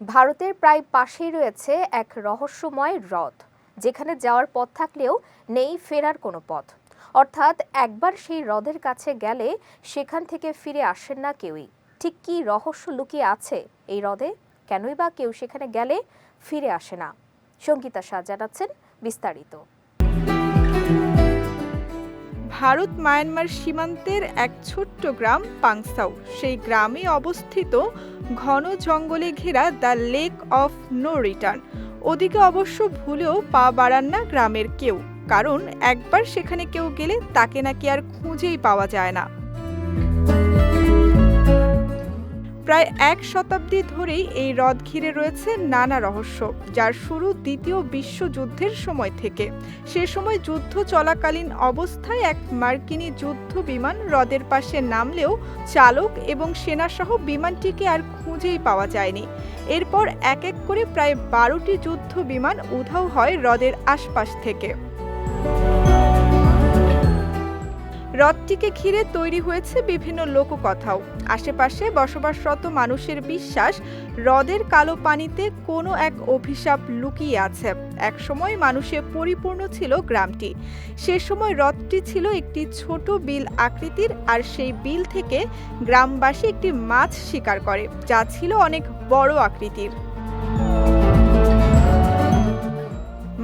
ভারতের প্রায় পাশেই রয়েছে এক রহস্যময় হ্রদ, যেখানে যাওয়ার পথ থাকলেও নেই ফেরার কোনো পথ। অর্থাৎ একবার সেই হ্রদের কাছে গেলে সেখান থেকে ফিরে আসেন না কেউই। ঠিক কি রহস্য লুকিয়ে আছে এই হ্রদে? কেনই বা কেউ সেখানে গেলে ফিরে আসে না? সঙ্গীতা শাহ জানাচ্ছেন বিস্তারিত। ভারত মায়ানমার সীমান্তের এক ছোট্ট গ্রাম পাংসাও। সেই গ্রামে অবস্থিত ঘন জঙ্গলে ঘেরা the lake of no return. ওদিকে অবশ্য ভুলেও পা বাড়ান না গ্রামের কেউ, কারণ একবার সেখানে কেউ গেলে তাকে নাকি আর খুঁজেই পাওয়া যায় না। প্রায় এক শতাব্দী ধরেই এই হ্রদ ঘিরে রয়েছে নানা রহস্য, যার শুরু দ্বিতীয় বিশ্বযুদ্ধের সময় থেকে। সে সময় যুদ্ধ চলাকালীন অবস্থায় এক মার্কিনী যুদ্ধ বিমান হ্রদের পাশে নামলেও চালক এবং সেনাসহ বিমানটিকে আর খুঁজেই পাওয়া যায়নি। এরপর এক এক করে প্রায় বারোটি যুদ্ধ বিমান উধাও হয় হ্রদের আশপাশ থেকে। হ্রদটিকে ঘিরে তৈরি হয়েছে বিভিন্ন লোককথাও। আশেপাশে বসবাসরত মানুষের বিশ্বাস, হ্রদের কালো পানিতে কোনো এক অভিশাপ লুকিয়ে আছে। একসময় মানুষে পরিপূর্ণ ছিল গ্রামটি। সে সময় হ্রদটি ছিল একটি ছোট বিল আকৃতির আর সেই বিল থেকে গ্রামবাসী একটি মাছ শিকার করে, যা ছিল অনেক বড় আকৃতির।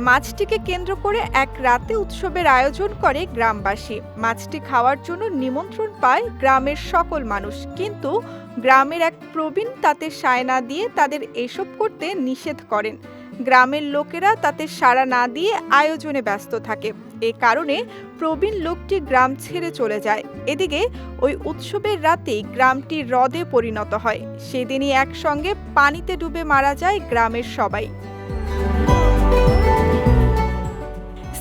মাছটিকে কেন্দ্র করে এক রাতে উৎসবের আয়োজন করে গ্রামবাসী। মাছটি খাওয়ার জন্য নিমন্ত্রণ পায় গ্রামের সকল মানুষ। কিন্তু গ্রামের এক প্রবীণ তাতে সায় না দিয়ে তাদের এসব করতে নিষেধ করেন। গ্রামের লোকেরা তাতে সাড়া না দিয়ে আয়োজনে ব্যস্ত থাকে। এ কারণে প্রবীণ লোকটি গ্রাম ছেড়ে চলে যায়। এদিকে ওই উৎসবের রাতেই গ্রামটি হ্রদে পরিণত হয়। সেদিনই একসঙ্গে পানিতে ডুবে মারা যায় গ্রামের সবাই।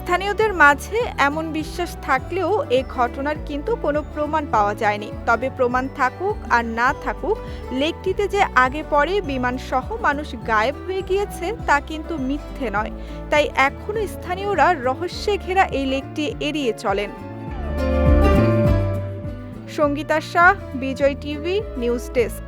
স্থানীয়দের মাঝে এমন বিশ্বাস থাকলেও এ ঘটনার কিন্তু কোনো প্রমাণ পাওয়া যায়নি। তবে প্রমাণ থাকুক আর না থাকুক, লেকটিতে যে আগে পরে বিমান সহ মানুষ গায়েব হয়ে গিয়েছে তা কিন্তু মিথ্যে নয়। তাই এখনও স্থানীয়রা রহস্যে ঘেরা এই লেকটি এড়িয়ে চলেন। Sangeeta Shah, Vijay TV, news desk.